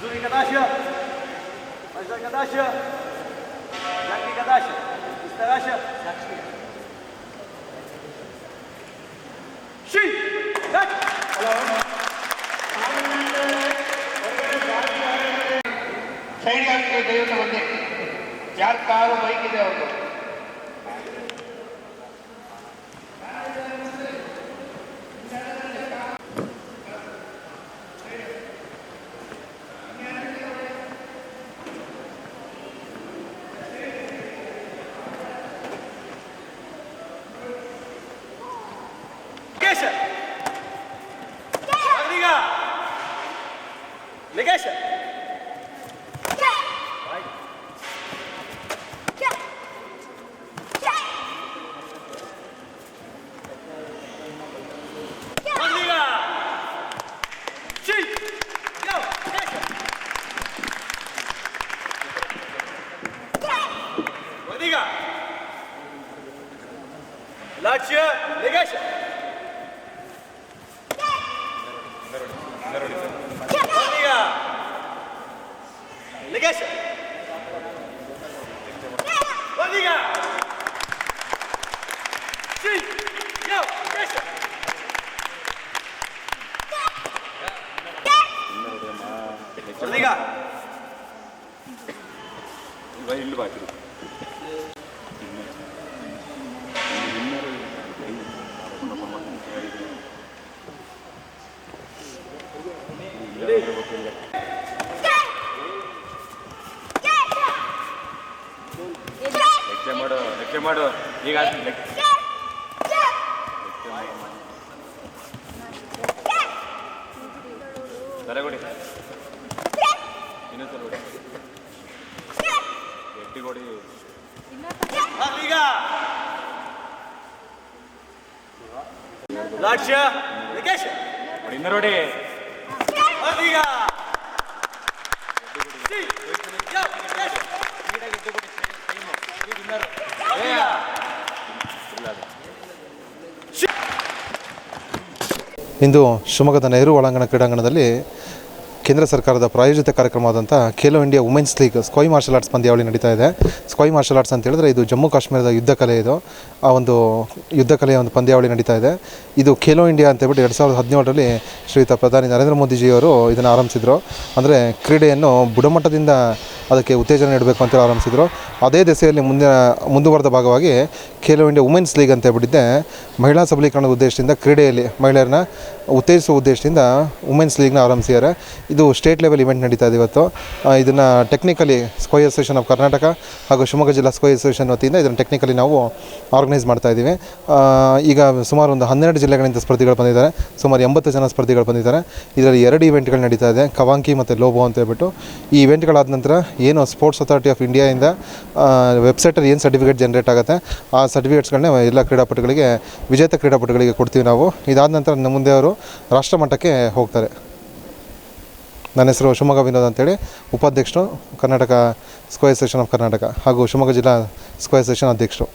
Zuri Kardashian. Major Gadasha. Jackie Gadasha. Mr. Rasha. Shi. Dak. Side ಹಾಕಿ ದಯವಿಟ್ಟು ಬಂದೆ ಯಾರ car bike ಇದೆ ಅವ್ರದ್ದು Geçe. Rodrigo. Ne geçe? Lazio, ne geçer? ಇಲ್ಲ. ಮಾಡು ಲೆಕ್ಕ ಮಾಡು. ಈಗ ಲೆಕ್ಕ. ತಲೆಗುಡಿ ಇಂದು ಶಿವಮೊಗ್ಗದ ನೆಹರು ಒಳಾಂಗಣ ಕ್ರೀಡಾಂಗಣದಲ್ಲಿ ಕೇಂದ್ರ ಸರ್ಕಾರದ ಪ್ರಾಯೋಜಿತ ಕಾರ್ಯಕ್ರಮವಾದಂಥ Khelo India women's league Sqay martial arts ಪಂದ್ಯಾವಳಿ ನಡೀತಾ ಇದೆ. ಸ್ಕ್ವೈ ಮಾರ್ಷಲ್ ಆರ್ಟ್ಸ್ ಅಂತ ಹೇಳಿದ್ರೆ ಇದು ಜಮ್ಮು ಕಾಶ್ಮೀರದ ಯುದ್ಧ ಕಲೆ ಇದು. ಆ ಒಂದು ಯುದ್ಧ ಕಲೆಯ ಒಂದು ಪಂದ್ಯಾವಳಿ ನಡೀತಾ ಇದೆ. ಇದು ಖೇಲೋ ಇಂಡಿಯಾ ಅಂತ ಹೇಳ್ಬಿಟ್ಟು ಎರಡು ಸಾವಿರದ ಹದಿನೇಳರಲ್ಲಿ ಶ್ರೀಯುತ ಪ್ರಧಾನಿ ನರೇಂದ್ರ ಮೋದಿಜಿಯವರು ಇದನ್ನು ಆರಂಭಿಸಿದರು. ಅಂದರೆ ಕ್ರೀಡೆಯನ್ನು ಬುಡಮಟ್ಟದಿಂದ ಅದಕ್ಕೆ ಉತ್ತೇಜನ ನೀಡಬೇಕು ಅಂತೇಳಿ ಆರಂಭಿಸಿದರು. ಅದೇ ದೆಸೆಯಲ್ಲಿ ಮುಂದಿನ, ಮುಂದುವರೆದ ಭಾಗವಾಗಿ ಖೇಲೋ ಇಂಡಿಯಾ ವುಮೆನ್ಸ್ ಲೀಗ್ ಅಂತ ಹೇಳ್ಬಿಟ್ಟಿದ್ದೆ. ಮಹಿಳಾ ಸಬಲೀಕರಣದ ಉದ್ದೇಶದಿಂದ ಕ್ರೀಡೆಯಲ್ಲಿ ಮಹಿಳೆಯರನ್ನ ಉತ್ತೇಜಿಸುವ ಉದ್ದೇಶದಿಂದ ವುಮೆನ್ಸ್ ಲೀಗ್ನ ಆರಂಭಿಸಿದ್ದಾರೆ. ಇದು ಸ್ಟೇಟ್ ಲೆವೆಲ್ ಇವೆಂಟ್ ನಡೀತಾ ಇದೆ ಇವತ್ತು. ಇದನ್ನು technically Sqay association of Karnataka ಹಾಗೂ ಶಿವಮೊಗ್ಗ ಜಿಲ್ಲಾ ಸ್ಕೋಯ್ ಅಸೋಸಿಯೇಷನ್ ವತಿಯಿಂದ ಇದನ್ನು ಟೆಕ್ನಿಕಲಿ ನಾವು ಆರ್ಗನೈಸ್ ಮಾಡ್ತಾ ಇದ್ದೀವಿ. ಈಗ ಸುಮಾರು ಒಂದು ಹನ್ನೆರಡು ಜಿಲ್ಲೆಗಳಿಂದ ಸ್ಪರ್ಧಿಗಳು ಬಂದಿದ್ದಾರೆ. ಸುಮಾರು ಎಂಬತ್ತು ಜನ ಸ್ಪರ್ಧಿಗಳು ಬಂದಿದ್ದಾರೆ. ಇದರಲ್ಲಿ ಎರಡು ಇವೆಂಟ್ಗಳು ನಡೀತಾ ಇದೆ. ಕವಾಂಕಿ ಮತ್ತು ಲೋಬೋ ಅಂತ ಹೇಳ್ಬಿಟ್ಟು. ಈ ಇವೆಂಟ್ಗಳಾದ ನಂತರ ಏನು ಸ್ಪೋರ್ಟ್ಸ್ ಅಥಾರಿಟಿ ಆಫ್ ಇಂಡಿಯಾಯಿಂದ ವೆಬ್ಸೈಟಲ್ಲಿ ಏನು ಸರ್ಟಿಫಿಕೇಟ್ ಜನ್ರೇಟ್ ಆಗುತ್ತೆ, ಆ ಸರ್ಟಿಫಿಕೇಟ್ಸ್ಗಳನ್ನ ಎಲ್ಲ ಕ್ರೀಡಾಪಟುಗಳಿಗೆ, ವಿಜೇತ ಕ್ರೀಡಾಪಟುಗಳಿಗೆ ಕೊಡ್ತೀವಿ ನಾವು. ಇದಾದ ನಂತರ ನಮ್ಮ ಮುಂದೆ ಅವರು ರಾಷ್ಟ್ರಮಟ್ಟಕ್ಕೆ ಹೋಗ್ತಾರೆ. ನನ್ನ ಹೆಸರು ಶಿವಮೊಗ್ಗ ವಿನೋದ್ ಅಂತೇಳಿ. ಉಪಾಧ್ಯಕ್ಷರು ಕರ್ನಾಟಕ ಸ್ಕ್ವೈ ಅಸೋಸಿಯೇಷನ್ ಆಫ್ ಕರ್ನಾಟಕ ಹಾಗೂ ಶಿವಮೊಗ್ಗ ಜಿಲ್ಲಾ ಸ್ಕ್ವೈ ಅಸೋಸಿಯೇಷನ್ ಅಧ್ಯಕ್ಷರು.